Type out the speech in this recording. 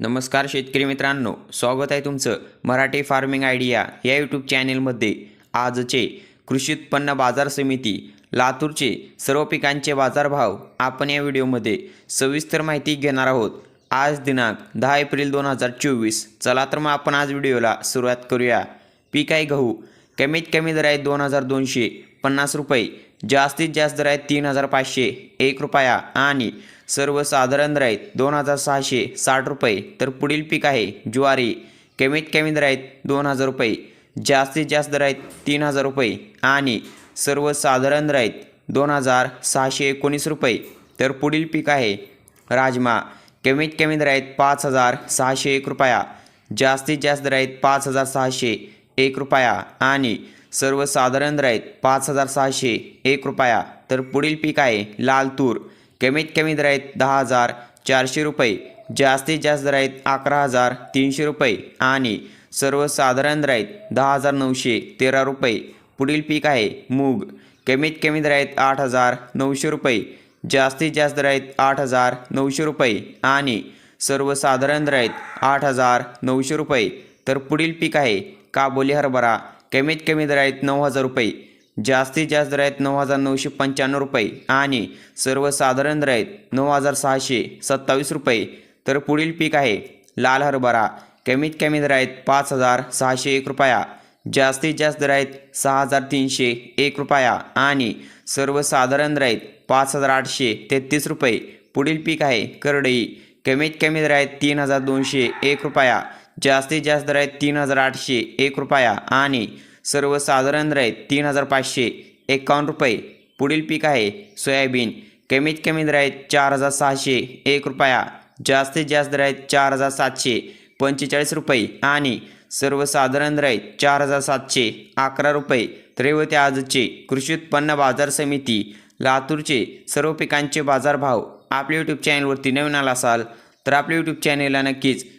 नमस्कार शेतकरी मित्रांनो स्वागत आहे तुमचं मराठी फार्मिंग आयडिया या यूट्यूब चॅनेलमध्ये आजचे कृषी उत्पन्न बाजार समिती लातूरचे सर्व पिकांचे बाजारभाव आपण या व्हिडिओमध्ये सविस्तर माहिती घेणार आहोत. आज दिनांक दहा एप्रिल दोन हजार चोवीस. चला तर मग आपण आज व्हिडिओला सुरुवात करूया. पीक आहे गहू कमीत कमी दर आहे दोन हजार दोनशे पन्नास रुपये. जास्तीत जास्त दर आहेत तीन हजार पाचशे एक रुपया. आणि सर्वसाधारण दर आहेत दोन हजार सहाशे साठ रुपये. तर पुढील पीक आहे ज्वारी. कमीत कमी दर आहेत दोन हजार रुपये. जास्तीत जास्त दर आहेत तीन हजार रुपये. आणि सर्वसाधारण दर आहेत दोन हजार सहाशे एकोणीस रुपये. तर पुढील पीक आहे राजमा. कमीत कमी दर आहेत पाच हजार सहाशे एक रुपया. जास्तीत जास्त दर आहेत पाच हजार सहाशे एक रुपया. आणि सर्वसाधारण दर पाच हजार सहाशे एक रुपया तर पुढील पीक आहे लाल तूर. कमीत कमी दर आहेत दहा हजार चारशे रुपये जास्तीत जास्त दर आहेत अकरा हजार तीनशे रुपये आणि सर्वसाधारण दर आहेत दहा हजार नऊशे तेरा रुपये. पुढील पीक आहे मूग. कमीत कमी दर आहेत आठ हजार नऊशे रुपये जास्तीत जास्त दर आहेत आठ हजार नऊशे रुपये आणि सर्वसाधारण दर आहेत आठ हजार नऊशे रुपये. तर पुढील पीक आहे काबोली हरभरा. कमीत कमी दर आहेत नऊ हजार रुपये जास्तीत जास्त दर आहेत नऊ हजार नऊशे पंच्याण्णव रुपये आणि सर्वसाधारण दर आहेत नऊ हजार सहाशे सत्तावीस रुपये. तर पुढील पीक आहे लाल हरभरा कमीत कमी दर आहेत पाच हजार सहाशे एक रुपया जास्तीत जास्त दर आहेत सहा हजार तीनशे एक रुपया आणि सर्वसाधारण दर आहेत पाच हजार आठशे तेहतीस रुपये. पुढील पीक आहे करडई कमीत कमी दर आहेत तीन हजार दोनशे एक रुपया जास्तीत जास्त दर आहेत तीन हजार आठशे एक रुपया आणि सर्वसाधारण दर आहेत तीन हजार पाचशे एकावन्न रुपये. पुढील पीक आहे सोयाबीन. कमीत कमी दर आहेत चार हजार सहाशे एक रुपया. जास्तीत जास्त दर आहेत चार हजार सातशे पंचेचाळीस रुपये आणि सर्वसाधारण दर आहेत चार हजार सातशे अकरा रुपये. त्रैवते आजचे कृषी उत्पन्न बाजार समिती लातूरचे सर्व पिकांचे बाजारभाव आपल्या यूट्यूब चॅनलवरती नवीन आला असाल तर आपल्या यूट्यूब चॅनलला नक्कीच